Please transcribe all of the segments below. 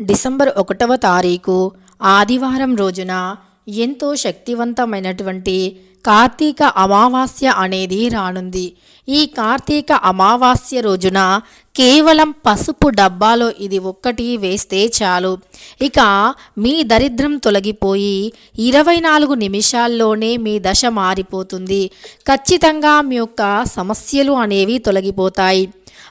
December ఒకటవ తారీఖు ఆదివారం రోజున ఎంతో శక్తివంతమైనటువంటి కార్తీక అమావాస్య అనేది రానుంది. ఈ కార్తీక అమావాస్య రోజున కేవలం పసుపు డబ్బాలో ఇది ఒక్కటి వేస్తే చాలు. ఇక మీ దరిద్రం తొలగిపోయి ఇరవై నాలుగు నిమిషాల్లోనే మీ దశ మారిపోతుంది. ఖచ్చితంగా మీ యొక్క సమస్యలు అనేవి తొలగిపోతాయి.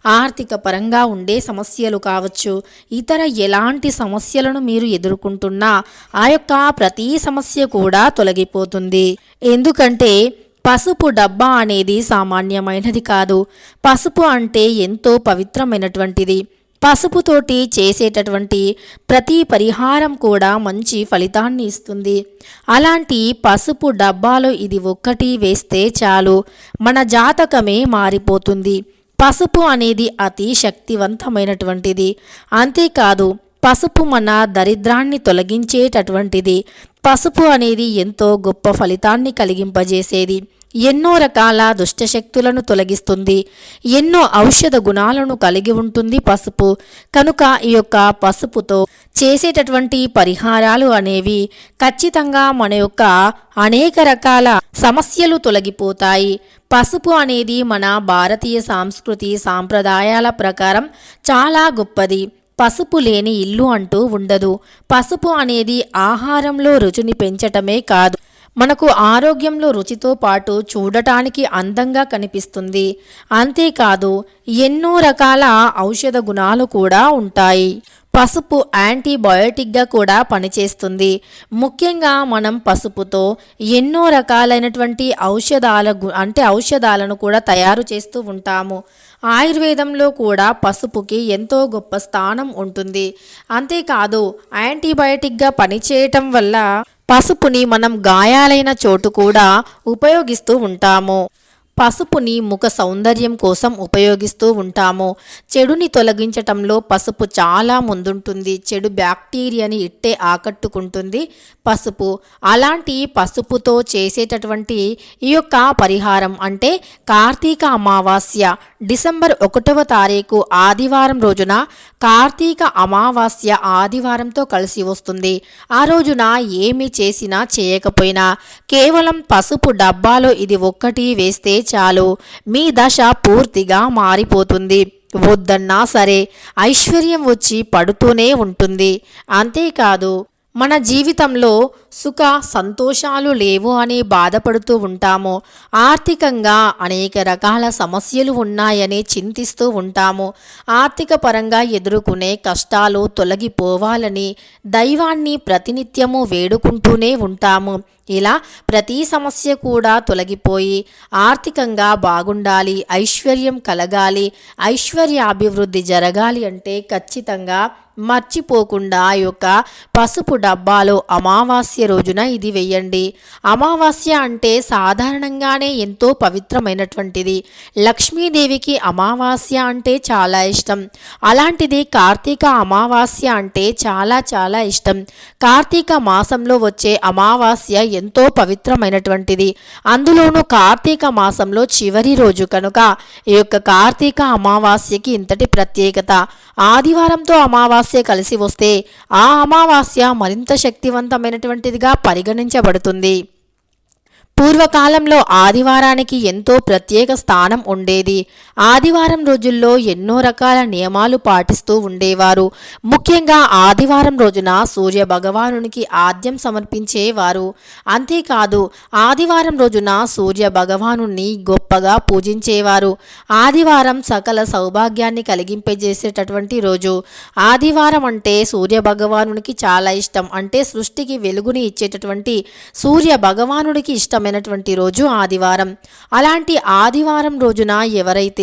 ఆర్థిక పరంగా ఉండే సమస్యలు కావచ్చు ఇతర ఎలాంటి సమస్యలను మీరు ఎదుర్కొంటున్నా ఆ యొక్క ప్రతి సమస్య కూడా తొలగిపోతుంది. ఎందుకంటే పసుపు డబ్బా అనేది సామాన్యమైనది కాదు. పసుపు అంటే ఎంతో పవిత్రమైనటువంటిది. పసుపుతోటి చేసేటటువంటి ప్రతి పరిహారం కూడా మంచి ఫలితాన్ని ఇస్తుంది. అలాంటి పసుపు డబ్బాలో ఇది ఒక్కటి వేస్తే చాలు. మన జాతకమే మారిపోతుంది. పసుపు అనేది అతి శక్తివంతమైనటువంటిది. అంతేకాదు పసుపు మన దరిద్రాన్ని తొలగించేటటువంటిది. పసుపు అనేది ఎంతో గొప్ప ఫలితాన్ని కలిగింపజేసేది. ఎన్నో రకాల దుష్టశక్తులను తొలగిస్తుంది. ఎన్నో ఔషధ గుణాలను కలిగి ఉంటుంది పసుపు. కనుక ఈ యొక్క పసుపుతో చేసేటటువంటి పరిహారాలు అనేవి ఖచ్చితంగా మన యొక్క అనేక రకాల సమస్యలు తొలగిపోతాయి. పసుపు అనేది మన భారతీయ సాంస్కృతి సాంప్రదాయాల ప్రకారం చాలా గొప్పది. పసుపు లేని ఇల్లు అంటూ ఉండదు. పసుపు అనేది ఆహారంలో రుచిని పెంచటమే కాదు. మనకు ఆరోగ్యంలో రుచితో పాటు చూడటానికి అందంగా కనిపిస్తుంది. అంతేకాదు ఎన్నో రకాల ఔషధ గుణాలు కూడా ఉంటాయి. పసుపు యాంటీబయోటిక్గా కూడా పనిచేస్తుంది. ముఖ్యంగా మనం పసుపుతో ఎన్నో రకాలైనటువంటి ఔషధాల గు- అంటే ఔషధాలను కూడా తయారు చేస్తూ ఉంటాము. ఆయుర్వేదంలో కూడా పసుపుకి ఎంతో గొప్ప స్థానం ఉంటుంది. అంతేకాదు యాంటీబయోటిక్గా పనిచేయటం వల్ల పసుపుని మనం గాయాలైన చోటు కూడా ఉపయోగిస్తూ ఉంటాము. పసుపుని ముఖ సౌందర్యం కోసం ఉపయోగిస్తూ ఉంటాము. చెడుని తొలగించటంలో పసుపు చాలా ముందుంటుంది. చెడు బ్యాక్టీరియాని ఇట్టే ఆకట్టుకుంటుంది పసుపు. అలాంటి పసుపుతో చేసేటటువంటి ఈ యొక్క పరిహారం అంటే కార్తీక అమావాస్య. డిసెంబర్ ఒకటవ తారీఖు ఆదివారం రోజున కార్తీక అమావాస్య ఆదివారంతో కలిసి వస్తుంది. ఆ రోజున ఏమి చేసినా చేయకపోయినా కేవలం పసుపు డబ్బాలో ఇది ఒక్కటి వేస్తే చాలు. మీ దశ పూర్తిగా మారిపోతుంది. వద్దన్నా సరే ఐశ్వర్యం వచ్చి పడుతూనే ఉంటుంది. అంతేకాదు మన జీవితంలో సుఖ సంతోషాలు లేవు అని బాధపడుతూ ఉంటాము ఆర్థికంగా అనేక రకాల సమస్యలు ఉన్నాయని చింతిస్తూ ఉంటాము ఆర్థిక పరంగా ఎదుర్కొనే కష్టాలు తొలగిపోవాలని దైవాన్ని ప్రతినిత్యము వేడుకుంటూనే ఉంటాము. ఇలా ప్రతి సమస్య కూడా తొలగిపోయి ఆర్థికంగా బాగుండాలి ఐశ్వర్యం కలగాలి ఐశ్వర్యాభివృద్ధి జరగాలి అంటే ఖచ్చితంగా మర్చిపోకుండా ఆ యొక్క పసుపు డబ్బాలో అమావాస్య రోజున ఇది వెయ్యండి అమావాస్య అంటే సాధారణంగానే ఎంతో పవిత్రమైనటువంటిది. లక్ష్మీదేవికి అమావాస్య అంటే చాలా ఇష్టం. అలాంటిది కార్తీక అమావాస్య అంటే చాలా చాలా ఇష్టం. కార్తీక మాసంలో వచ్చే అమావాస్య ఎంతో పవిత్రమైనటువంటిది. అందులోనూ కార్తీక మాసంలో చివరి రోజు కనుక ఈ యొక్క కార్తీక అమావాస్యకి ఇంతటి ప్రత్యేకత. ఆదివారంతో అమావాస్య కలిసి వస్తే ఆ అమావాస్య మరింత శక్తివంతమైనటువంటిదిగా పరిగణించబడుతుంది. పూర్వకాలంలో ఆదివారానికి ఎంతో ప్రత్యేక స్థానం ఉండేది. ఆదివారం రోజుల్లో ఎన్నో రకాల నియమాలు పాటిస్తూ ఉండేవారు. ముఖ్యంగా ఆదివారం రోజున సూర్య భగవానునికి ఆద్యం సమర్పించేవారు. అంతేకాదు ఆదివారం రోజున సూర్య భగవాను గొప్పగా పూజించేవారు. ఆదివారం సకల సౌభాగ్యాన్ని కలిగింపజేసేటటువంటి రోజు. ఆదివారం అంటే సూర్య భగవానునికి చాలా ఇష్టం. అంటే సృష్టికి వెలుగుని ఇచ్చేటటువంటి సూర్య భగవానుడికి ఇష్టమైనటువంటి రోజు ఆదివారం. అలాంటి ఆదివారం రోజున ఎవరైతే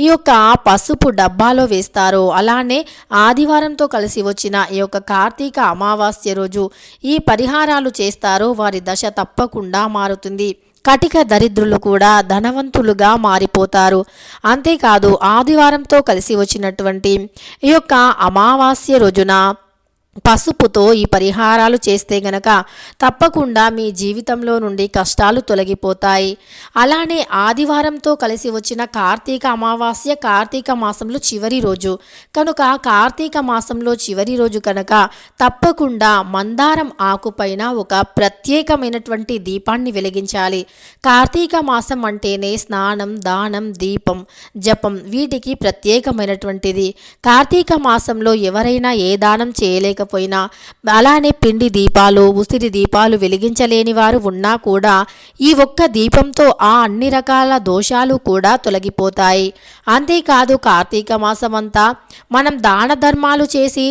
ఈ యొక్క పసుపు డబ్బాలో వేస్తారో అలానే ఆదివారంతో కలిసి వచ్చిన ఈ యొక్క కార్తీక అమావాస్య రోజు ఈ పరిహారాలు చేస్తారో వారి దశ తప్పకుండా మారుతుంది. కటిక దరిద్రులు కూడా ధనవంతులుగా మారిపోతారు. అంతేకాదు ఆదివారంతో కలిసి వచ్చినటువంటి ఈ యొక్క అమావాస్య రోజున పసుపుతో ఈ పరిహారాలు చేస్తే గనక తప్పకుండా మీ జీవితంలో నుండి కష్టాలు తొలగిపోతాయి. అలానే ఆదివారంతో కలిసి వచ్చిన కార్తీక అమావాస్య కార్తీక మాసంలో చివరి రోజు. కనుక కార్తీక మాసంలో చివరి రోజు కనుక తప్పకుండా మందారం ఆకుపైన ఒక ప్రత్యేకమైనటువంటి దీపాన్ని వెలిగించాలి. కార్తీక మాసం అంటేనే స్నానం దానం దీపం జపం వీటికి ప్రత్యేకమైనటువంటిది. కార్తీక మాసంలో ఎవరైనా ఏ దానం చేయలేక లేకపోయినా అలానే పిండి దీపాలు ఉసిరి దీపాలు వెలిగించలేని వారు ఉన్నా కూడా ఈ ఒక్క దీపంతో ఆ అన్ని రకాల దోషాలు కూడా తొలగిపోతాయి. అంతేకాదు కార్తీక మాసం అంతా మనం దాన ధర్మాలు చేసి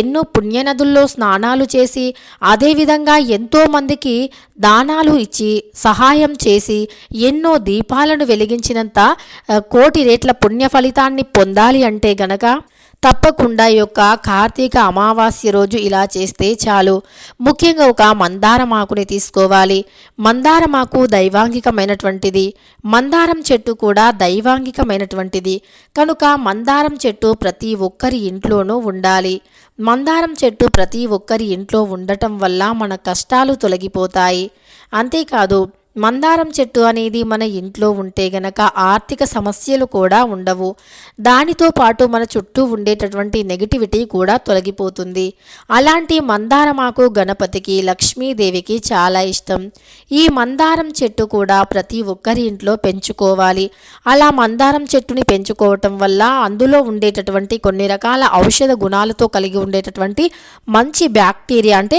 ఎన్నో పుణ్యనదుల్లో స్నానాలు చేసి అదేవిధంగా ఎంతో మందికి దానాలు ఇచ్చి సహాయం చేసి ఎన్నో దీపాలను వెలిగించినంత కోటి రేట్ల పుణ్య ఫలితాన్ని పొందాలి అంటే గనక తప్పకుండా ఈ యొక్క కార్తీక అమావాస్య రోజు ఇలా చేస్తే చాలు. ముఖ్యంగా ఒక మందారమాకుని తీసుకోవాలి. మందారమాకు దైవాంగికమైనటువంటిది. మందారం చెట్టు కూడా దైవాంగికమైనటువంటిది. కనుక మందారం చెట్టు ప్రతి ఒక్కరి ఇంట్లోనూ ఉండాలి. మందారం చెట్టు ప్రతి ఒక్కరి ఇంట్లో ఉండటం వల్ల మన కష్టాలు తొలగిపోతాయి. అంతేకాదు మందారం చెట్టు అనేది మన ఇంట్లో ఉంటే గనక ఆర్థిక సమస్యలు కూడా ఉండవు. దానితో పాటు మన చుట్టూ ఉండేటటువంటి నెగిటివిటీ కూడా తొలగిపోతుంది. అలాంటి మందారమాకు గణపతికి లక్ష్మీదేవికి చాలా ఇష్టం. ఈ మందారం చెట్టు కూడా ప్రతి ఒక్కరి ఇంట్లో పెంచుకోవాలి. అలా మందారం చెట్టుని పెంచుకోవటం వల్ల అందులో ఉండేటటువంటి కొన్ని రకాల ఔషధ గుణాలతో కలిగి ఉండేటటువంటి మంచి బ్యాక్టీరియా అంటే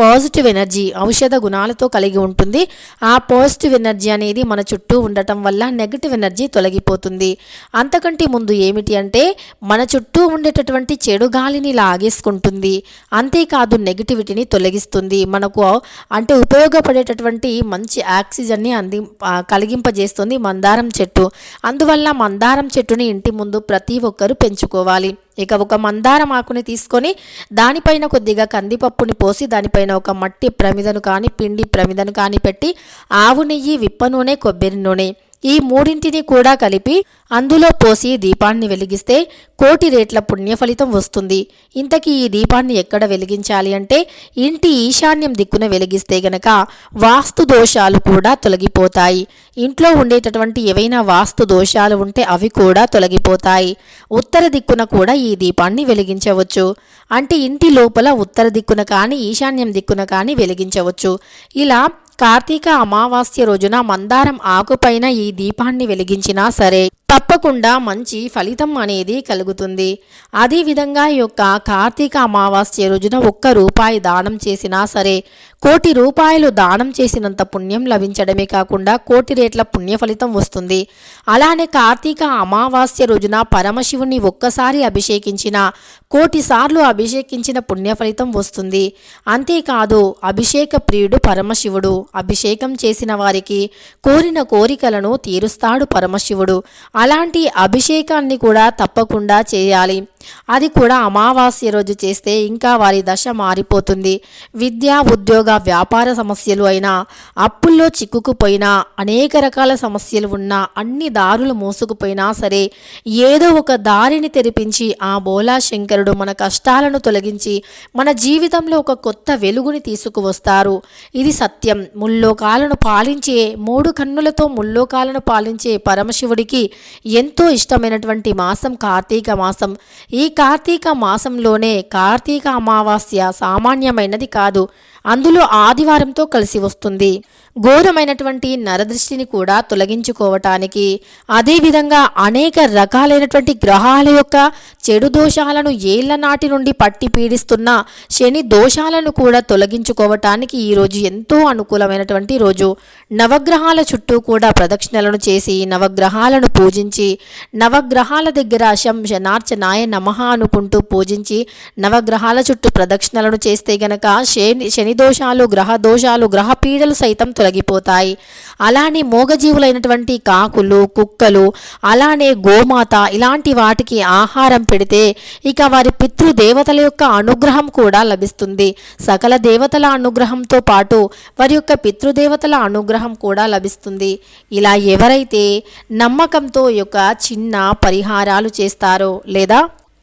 పాజిటివ్ ఎనర్జీ ఔషధ గుణాలతో కలిగి ఉంటుంది. ఆ పాజిటివ్ ఎనర్జీ అనేది మన చుట్టూ ఉండటం వల్ల నెగటివ్ ఎనర్జీ తొలగిపోతుంది. అంతకంటే ముందు ఏమిటి అంటే మన చుట్టూ ఉండేటటువంటి చెడు గాలిని లాగేసుకుంటుంది. అంతేకాదు నెగిటివిటీని తొలగిస్తుంది. మనకు అంటే ఉపయోగపడేటటువంటి మంచి ఆక్సిజన్ని అంది కలిగింపజేస్తుంది మందారం చెట్టు. అందువల్ల మందారం చెట్టుని ఇంటి ముందు ప్రతి ఒక్కరూ పెంచుకోవాలి. ఇక ఒక మందారం ఆకుని తీసుకొని దానిపైన కొద్దిగా కందిపప్పుని పోసి దానిపైన ఒక మట్టి ప్రమిదను కానీ పిండి ప్రమిదను కానీ పెట్టి ఆవు నెయ్యి విప్ప నూనె కొబ్బరి నూనె ఈ మూడింటిని కూడా కలిపి అందులో పోసి దీపాన్ని వెలిగిస్తే కోటి రేట్ల పుణ్య ఫలితం వస్తుంది. ఇంతకీ ఈ దీపాన్ని ఎక్కడ వెలిగించాలి అంటే ఇంటి ఈశాన్యం దిక్కున వెలిగిస్తే గనక వాస్తు దోషాలు కూడా తొలగిపోతాయి. ఇంట్లో ఉండేటటువంటి ఏవైనా వాస్తు దోషాలు ఉంటే అవి కూడా తొలగిపోతాయి. ఉత్తర దిక్కున కూడా ఈ దీపాన్ని వెలిగించవచ్చు. అంటే ఇంటి లోపల ఉత్తర దిక్కున కానీ ఈశాన్యం దిక్కున కానీ వెలిగించవచ్చు. ఇలా కార్తీక అమావాస్య రోజున మందారం ఆకుపైన ఈ దీపాన్ని వెలిగించినా సరే తప్పకుండా మంచి ఫలితం అనేది కలుగుతుంది. అదేవిధంగా ఈ యొక్క కార్తీక అమావాస్య రోజున ఒక్క రూపాయి దానం చేసినా సరే కోటి రూపాయలు దానం చేసినంత పుణ్యం లభించడమే కాకుండా కోటి రేట్ల పుణ్య ఫలితం వస్తుంది. అలానే కార్తీక అమావాస్య రోజున పరమశివుని ఒక్కసారి అభిషేకించిన కోటి సార్లు అభిషేకించిన పుణ్య ఫలితం వస్తుంది. అంతేకాదు అభిషేక ప్రియుడు పరమశివుడు. అభిషేకం చేసిన వారికి కోరిన కోరికలను తీరుస్తాడు పరమశివుడు. అలాంటి అభిషేకాన్ని కూడా తప్పకుండా చేయాలి. అది కూడా అమావాస్య రోజు చేస్తే ఇంకా వారి దశ మారిపోతుంది. విద్య ఉద్యోగ వ్యాపార సమస్యలు అయినా అప్పుల్లో చిక్కుకుపోయినా అనేక రకాల సమస్యలు ఉన్నా అన్ని దారులు మోసుకుపోయినా సరే ఏదో ఒక దారిని తెరిపించి ఆ బోలా శంకరుడు మన కష్టాలను తొలగించి మన జీవితంలో ఒక కొత్త వెలుగుని తీసుకువస్తారు. ఇది సత్యం. ముల్లోకాలను పాలించే మూడు కన్నులతో ముల్లోకాలను పాలించే పరమశివుడికి ఎంతో ఇష్టమైనటువంటి మాసం కార్తీక మాసం. ఈ కార్తీక మాసంలోనే కార్తీక అమావాస్య సామాన్యమైనది కాదు. అందులో ఆదివారంతో కలిసి వస్తుంది. ఘోరమైనటువంటి నరదృష్టిని కూడా తొలగించుకోవటానికి అదేవిధంగా అనేక రకాలైనటువంటి గ్రహాల యొక్క చెడు దోషాలను ఏళ్ళ నాటి నుండి పట్టి పీడిస్తున్న శని దోషాలను కూడా తొలగించుకోవటానికి ఈరోజు ఎంతో అనుకూలమైనటువంటి రోజు. నవగ్రహాల చుట్టూ కూడా ప్రదక్షిణలను చేసి నవగ్రహాలను పూజించి నవగ్రహాల దగ్గర శం శనార్చనాయ నమః అనుకుంటూ పూజించి నవగ్రహాల చుట్టూ ప్రదక్షిణలను చేస్తే గనక శని శని దోషాలు గ్రహ దోషాలు గ్రహ పీడలు సైతం తొలగిపోతాయి. అలానే మూగజీవులైనటువంటి కాకులు కుక్కలు అలానే గోమాత ఇలాంటి వాటికి ఆహారం పెడితే ఇక వారి పితృదేవతల యొక్క అనుగ్రహం కూడా లభిస్తుంది. సకల దేవతల అనుగ్రహంతో పాటు వారి యొక్క పితృదేవతల అనుగ్రహం కూడా లభిస్తుంది. ఇలా ఎవరైతే నమ్మకంతో యొక్క చిన్న పరిహారాలు చేస్తారో లేదా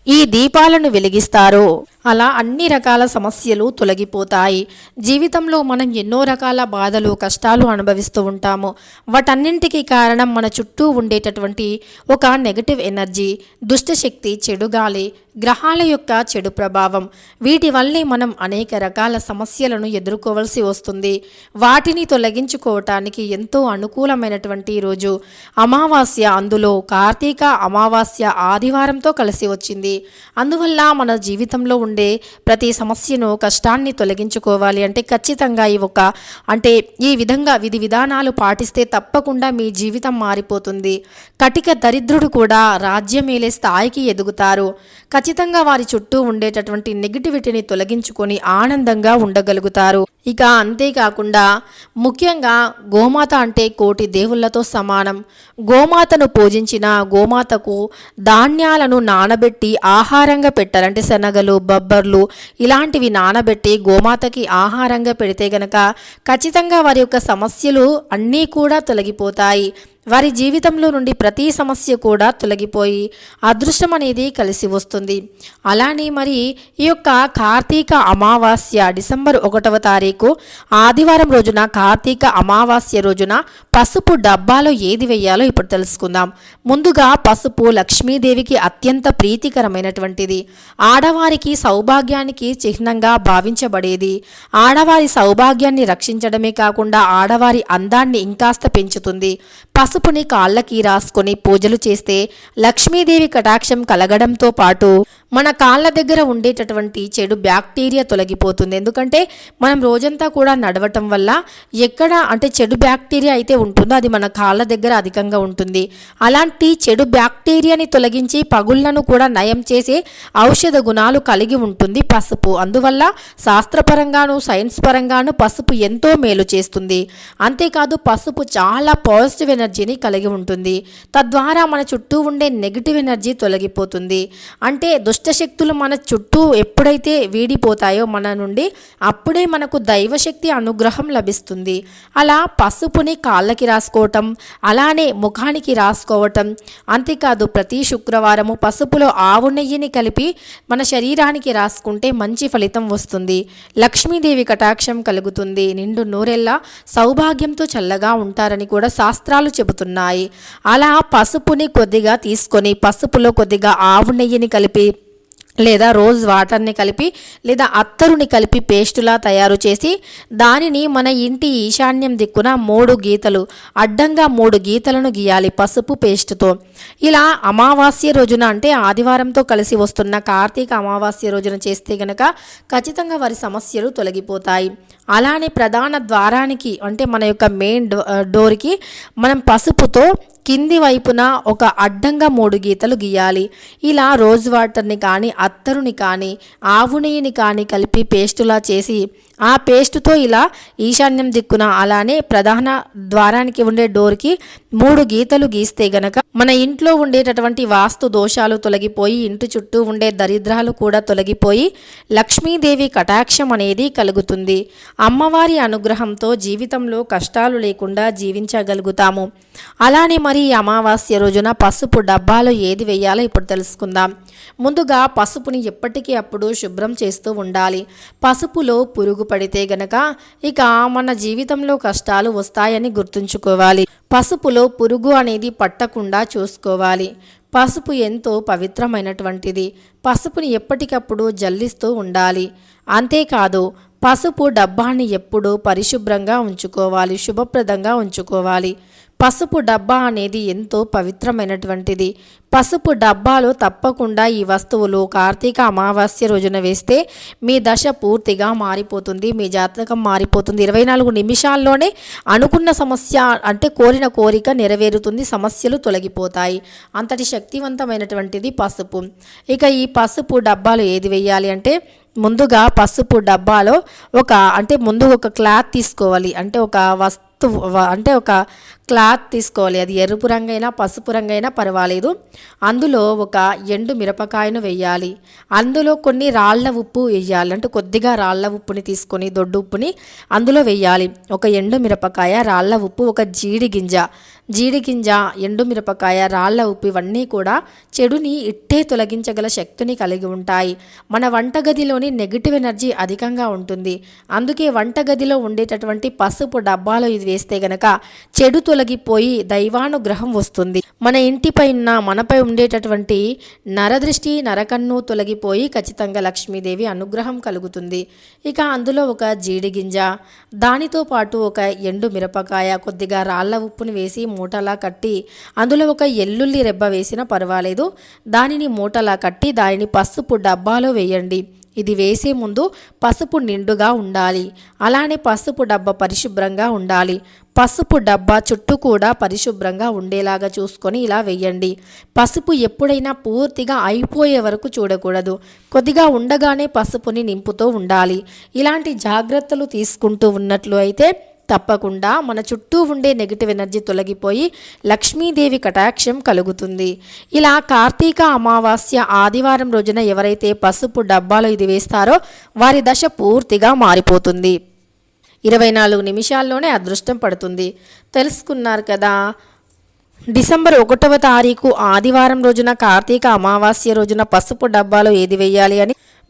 ఈ దీపాలను వెలిగిస్తారో అలా అన్ని రకాల సమస్యలు తొలగిపోతాయి. జీవితంలో మనం ఎన్నో రకాల బాధలు కష్టాలు అనుభవిస్తూ ఉంటాము. వాటన్నింటికీ కారణం మన చుట్టూ ఉండేటటువంటి ఒక నెగటివ్ ఎనర్జీ దుష్టశక్తి చెడు గాలి గ్రహాల యొక్క చెడు ప్రభావం. వీటి వల్లే మనం అనేక రకాల సమస్యలను ఎదుర్కోవలసి వస్తుంది. వాటిని తొలగించుకోవటానికి ఎంతో అనుకూలమైనటువంటి రోజు. అమావాస్య అందులో కార్తీక అమావాస్య ఆదివారంతో కలిసి వచ్చింది. అందువల్ల మన జీవితంలో ఉండే ప్రతి సమస్యను కష్టాన్ని తొలగించుకోవాలి. అంటే ఖచ్చితంగా ఈ ఒక అంటే ఈ విధంగా విధి విధానాలు పాటిస్తే తప్పకుండా మీ జీవితం మారిపోతుంది. కటిక దరిద్రుడు కూడా రాజ్యమేలే స్థాయికి ఎదుగుతారు. ఖచ్చితంగా వారి చుట్టూ ఉండేటటువంటి నెగిటివిటీని తొలగించుకొని ఆనందంగా ఉండగలుగుతారు. ఇక అంతేకాకుండా ముఖ్యంగా గోమాత అంటే కోటి దేవుళ్ళతో సమానం. గోమాతను పూజించిన గోమాతకు ధాన్యాలను నానబెట్టి ఆహారంగా పెట్టాలంటే శనగలు బబ్బర్లు ఇలాంటివి నానబెట్టి గోమాతకి ఆహారంగా పెడితే గనక ఖచ్చితంగా వారి యొక్క సమస్యలు అన్నీ కూడా తొలగిపోతాయి. వారి జీవితంలో నుండి ప్రతి సమస్య కూడా తొలగిపోయి అదృష్టం అనేది కలిసి వస్తుంది. అలానే మరి ఈ యొక్క కార్తీక అమావాస్య డిసెంబర్ ఒకటవ తారీఖు ఆదివారం రోజున కార్తీక అమావాస్య రోజున పసుపు డబ్బాలో ఏది వేయాలో ఇప్పుడు తెలుసుకుందాం. ముందుగా పసుపు లక్ష్మీదేవికి అత్యంత ప్రీతికరమైనటువంటిది. ఆడవారికి సౌభాగ్యానికి చిహ్నంగా భావించబడేది. ఆడవారి సౌభాగ్యాన్ని రక్షించడమే కాకుండా ఆడవారి అందాన్ని ఇంకాస్త పెంచుతుంది. పసుపుని కాళ్ళకి రాసుకొని పూజలు చేస్తే లక్ష్మీదేవి కటాక్షం కలగడంతో పాటు మన కాళ్ళ దగ్గర ఉండేటటువంటి చెడు బ్యాక్టీరియా తొలగిపోతుంది. ఎందుకంటే మనం రోజంతా కూడా నడవటం వల్ల ఎక్కడ అంటే చెడు బ్యాక్టీరియా అయితే ఉంటుందో అది మన కాళ్ళ దగ్గర అధికంగా ఉంటుంది. అలాంటి చెడు బ్యాక్టీరియాని తొలగించి పగుళ్ళను కూడా నయం చేసే ఔషధ గుణాలు కలిగి ఉంటుంది పసుపు. అందువల్ల శాస్త్రపరంగాను సైన్స్ పరంగాను పసుపు ఎంతో మేలు చేస్తుంది. అంతేకాదు పసుపు చాలా పాజిటివ్ ఎనర్జీ ఎనర్జీని కలిగి ఉంటుంది. తద్వారా మన చుట్టూ ఉండే నెగిటివ్ ఎనర్జీ తొలగిపోతుంది. అంటే దుష్టశక్తులు మన చుట్టూ ఎప్పుడైతే వీడిపోతాయో మన నుండి అప్పుడే మనకు దైవశక్తి అనుగ్రహం లభిస్తుంది. అలా పసుపుని కాళ్ళకి రాసుకోవటం అలానే ముఖానికి రాసుకోవటం. అంతేకాదు ప్రతి శుక్రవారము పసుపులో ఆవు నెయ్యిని కలిపి మన శరీరానికి రాసుకుంటే మంచి ఫలితం వస్తుంది. లక్ష్మీదేవి కటాక్షం కలుగుతుంది. నిండు నూరెల్లా సౌభాగ్యంతో చల్లగా ఉంటారని కూడా శాస్త్రాలు చెబుతున్నాయి అలా పసుపుని కొద్దిగా తీసుకొని పసుపులో కొద్దిగా ఆవు నెయ్యిని కలిపి లేదా రోజ్ వాటర్ని కలిపి లేదా అత్తరుని కలిపి పేస్టులా తయారు చేసి దానిని మన ఇంటి ఈశాన్యం దిక్కున మూడు గీతలు అడ్డంగా మూడు గీతలను గీయాలి పసుపు పేస్టుతో. ఇలా అమావాస్య రోజున అంటే ఆదివారంతో కలిసి వస్తున్న కార్తీక అమావాస్య రోజున చేస్తే గనక ఖచ్చితంగా వారి సమస్యలు తొలగిపోతాయి. అలానే ప్రధాన ద్వారానికి అంటే మన యొక్క మెయిన్ డో డోర్కి మనం పసుపుతో కింది వైపున ఒక అడ్డంగా మూడు గీతలు గీయాలి. ఇలా రోజ్ వాటర్ని కానీ అత్తరుని కానీ ఆవు నెయ్యిని కానీ కలిపి పేస్టులా చేసి ఆ పేస్టుతో ఇలా ఈశాన్యం దిక్కున అలానే ప్రధాన ద్వారానికి ఉండే డోర్కి మూడు గీతలు గీస్తే గనక మన ఇంట్లో ఉండేటటువంటి వాస్తు దోషాలు తొలగిపోయి ఇంటి చుట్టూ ఉండే దరిద్రాలు కూడా తొలగిపోయి లక్ష్మీదేవి కటాక్షం అనేది కలుగుతుంది. అమ్మవారి అనుగ్రహంతో జీవితంలో కష్టాలు లేకుండా జీవించగలుగుతాము. అలానే మరి అమావాస్య రోజున పసుపు డబ్బాలో ఏది వేయాలో ఇప్పుడు తెలుసుకుందాం. ముందుగా పసుపుని ఎప్పటికీ అప్పుడు శుభ్రం చేస్తూ ఉండాలి. పసుపులో పురుగు పడితే గనక ఇక మన జీవితంలో కష్టాలు వస్తాయని గుర్తుంచుకోవాలి. పసుపులో పురుగు అనేది పట్టకుండా చూసుకోవాలి. పసుపు ఎంతో పవిత్రమైనటువంటిది. పసుపుని ఎప్పటికప్పుడు జల్లిస్తూ ఉండాలి. అంతేకాదు పసుపు డబ్బాని ఎప్పుడూ పరిశుభ్రంగా ఉంచుకోవాలి శుభప్రదంగా ఉంచుకోవాలి. పసుపు డబ్బా అనేది ఎంతో పవిత్రమైనటువంటిది. పసుపు డబ్బాలో తప్పకుండా ఈ వస్తువులు కార్తీక అమావాస్య రోజున వేస్తే మీ దశ పూర్తిగా మారిపోతుంది మీ జాతకం మారిపోతుంది. ఇరవై నాలుగు నిమిషాల్లోనే అనుకున్న సమస్య అంటే కోరిన కోరిక నెరవేరుతుంది సమస్యలు తొలగిపోతాయి. అంతటి శక్తివంతమైనటువంటిది పసుపు. ఇక ఈ పసుపు డబ్బాలు ఏది వేయాలి అంటే ముందుగా పసుపు డబ్బాలో ఒక అంటే ముందు ఒక క్లాత్ తీసుకోవాలి. అంటే ఒక వస్తు అంటే ఒక క్లాత్ తీసుకోవాలి. అది ఎరుపు రంగైనా పసుపు రంగైనా పర్వాలేదు. అందులో ఒక ఎండు మిరపకాయను వేయాలి అందులో కొన్ని రాళ్ళ ఉప్పు వేయాలి అంటే కొద్దిగా రాళ్ళ ఉప్పుని తీసుకొని దొడ్డు ఉప్పుని అందులో వేయాలి ఒక ఎండు మిరపకాయ రాళ్ళ ఉప్పు ఒక జీడి గింజ ఎండు మిరపకాయ రాళ్ళ ఉప్పు ఇవన్నీ కూడా చెడుని ఇట్టే తొలగించగల శక్తిని కలిగి ఉంటాయి. మన వంటగదిలోని నెగిటివ్ ఎనర్జీ అధికంగా ఉంటుంది. అందుకే వంటగదిలో ఉండేటటువంటి పసుపు డబ్బాలో ఇది వేస్తే గనక చెడు తొలగిపోయి దైవానుగ్రహం వస్తుంది. మన ఇంటిపై ఉన్న మనపై ఉండేటటువంటి నరదృష్టి నరకన్ను తొలగిపోయి ఖచ్చితంగా లక్ష్మీదేవి అనుగ్రహం కలుగుతుంది. ఇక అందులో ఒక జీడిగింజ దానితో పాటు ఒక ఎండు మిరపకాయ కొద్దిగా రాళ్ళ ఉప్పుని వేసి మూటలా కట్టి అందులో ఒక ఎల్లుల్లి రెబ్బ వేసినా పర్వాలేదు. దానిని మూటలా కట్టి దానిని పసుపు డబ్బాలో వేయండి. ఇది వేసే ముందు పసుపు నిండుగా ఉండాలి. అలానే పసుపు డబ్బా పరిశుభ్రంగా ఉండాలి. పసుపు డబ్బా చుట్టూ కూడా పరిశుభ్రంగా ఉండేలాగా చూసుకొని ఇలా వేయండి. పసుపు ఎప్పుడైనా పూర్తిగా అయిపోయే వరకు చూడకూడదు. కొద్దిగా ఉండగానే పసుపుని నింపుతూ ఉండాలి. ఇలాంటి జాగ్రత్తలు తీసుకుంటూ ఉన్నట్లు అయితే తప్పకుండా మన చుట్టూ ఉండే నెగిటివ్ ఎనర్జీ తొలగిపోయి లక్ష్మీదేవి కటాక్షం కలుగుతుంది. ఇలా కార్తీక అమావాస్య ఆదివారం రోజున ఎవరైతే పసుపు డబ్బాలో ఇది వేస్తారో వారి దశ పూర్తిగా మారిపోతుంది. ఇరవై నాలుగు నిమిషాల్లోనే అదృష్టం పడుతుంది. తెలుసుకున్నారు కదా డిసెంబర్ ఒకటవ తారీఖు ఆదివారం రోజున కార్తీక అమావాస్య రోజున పసుపు డబ్బాలో ఏది వేయాలి అని